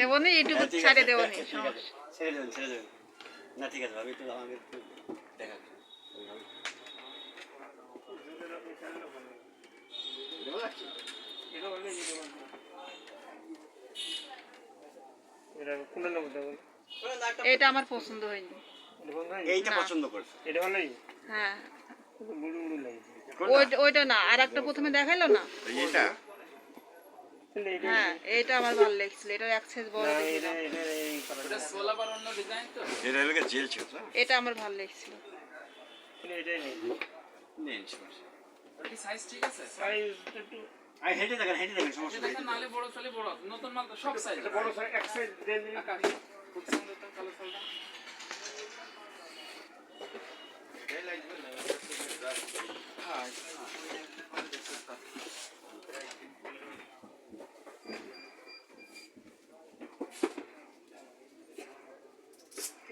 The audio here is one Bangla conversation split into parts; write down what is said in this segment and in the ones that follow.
নেব নি ইউটিউব ছাড়ে দেবো নি সমস্যা ছেড়ে দেবেন ছেড়ে দেবেন না ঠিক আছে ভাবি একটু আমাকে একটু দেখা এটা আমার পছন্দ হয়নি। হয় এইটা পছন্দ করছে। এটা ভালো হ্যাঁ। ওইটা না আর একটা প্রথমে দেখাইলো না? এইটা? এটা হ্যাঁ এটা আমার ভালো লাগছিল সাইজ বড় না, দেখছিলাম। এটা এটা এই কালারটা এটা হলো জেল ছিল এটা আমার ভালো লাগছিল। এটাই নেই নেন সমস্যা সাইজ ঠিক আছে? সাইজ একটু আর হেঁটে দেখেন হেঁটে দেখেন সমস্যা নেই নালে বড় চলে বড়। নতুন মাল তো সব সাইজ বড় সাইজ এক সাইজ দেন খুব সুন্দর তো কালো সালটা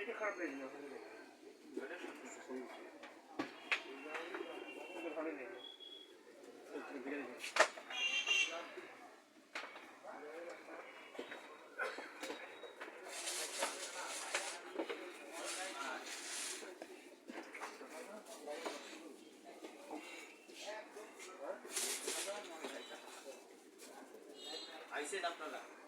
এটা খারাপ লাগে না এটা ভালো লাগে ভাবি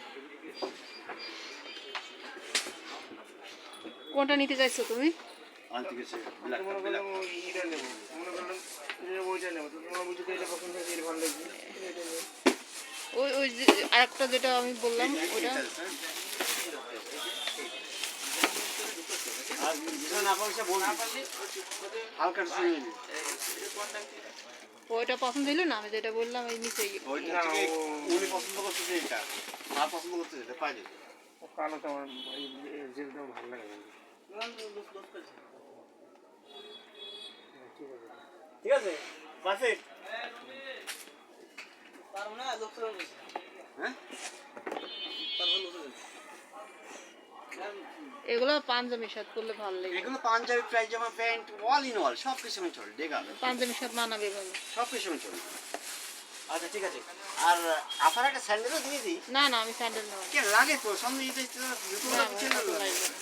কোনটা নিতে চাইছো তুমি? ওই ওই ওই যে আরেকটা যেটা আমি বললাম ওটা ওইটা। পছন্দ হইল না? আমি যেটা বললাম এই নিচে উনি পছন্দ করছে যে এটা মা পছন্দ করছে যেটা পাই যাবে। ও কালোটা আমার এই ভালো লাগে ঠিক আছে পাশে হ্যাঁ? এগুলো পাঞ্জাবি সাথে করলে ভালো লাগে। এগুলো পাঞ্জাবি পায়জামা প্যান্ট অল ইন অল সব কিছু চলে ডেগা পাঞ্জাবির সাথে মানাবে ভালো সব কিছু চলে। আচ্ছা ঠিক আছে। আর আপনার একটা স্যান্ডেলও দিয়ে দিই? না না আমি স্যান্ডেল নেব কে লাগে তো সামনে ঈদে তো জুতো না, লাগছে আমার না হাতে লাগবে। না।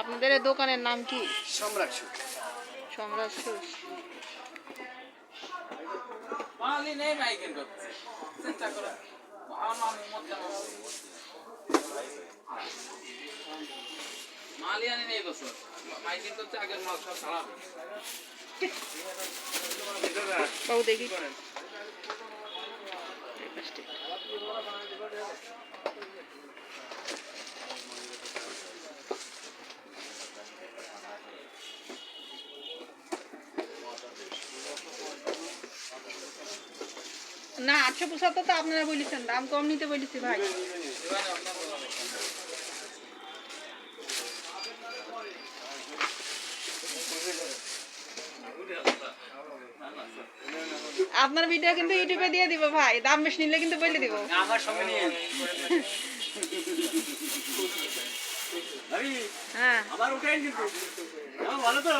আপনাদের এই দোকানের নাম কি? সম্রাট শু সম্রাট সুস নেই মাইকেন করছে চিন্তা করো। আমার মধ্যে মালই আনি নেই বছর। মাইকেন করছে আগের মাল সব ছাড়াবে বাবু দেখি। না আটশো পঁচাত্তর তো আপনারা বলেছেন দাম কম নিতে বলেছি ভাই। আপনার ভিডিও কিন্তু ইউটিউবে দিয়ে দিব ভাই দাম বেশি নিলে কিন্তু বলে দিব। আমার সঙ্গে নিয়ে হ্যাঁ। কিন্তু। ভালো তো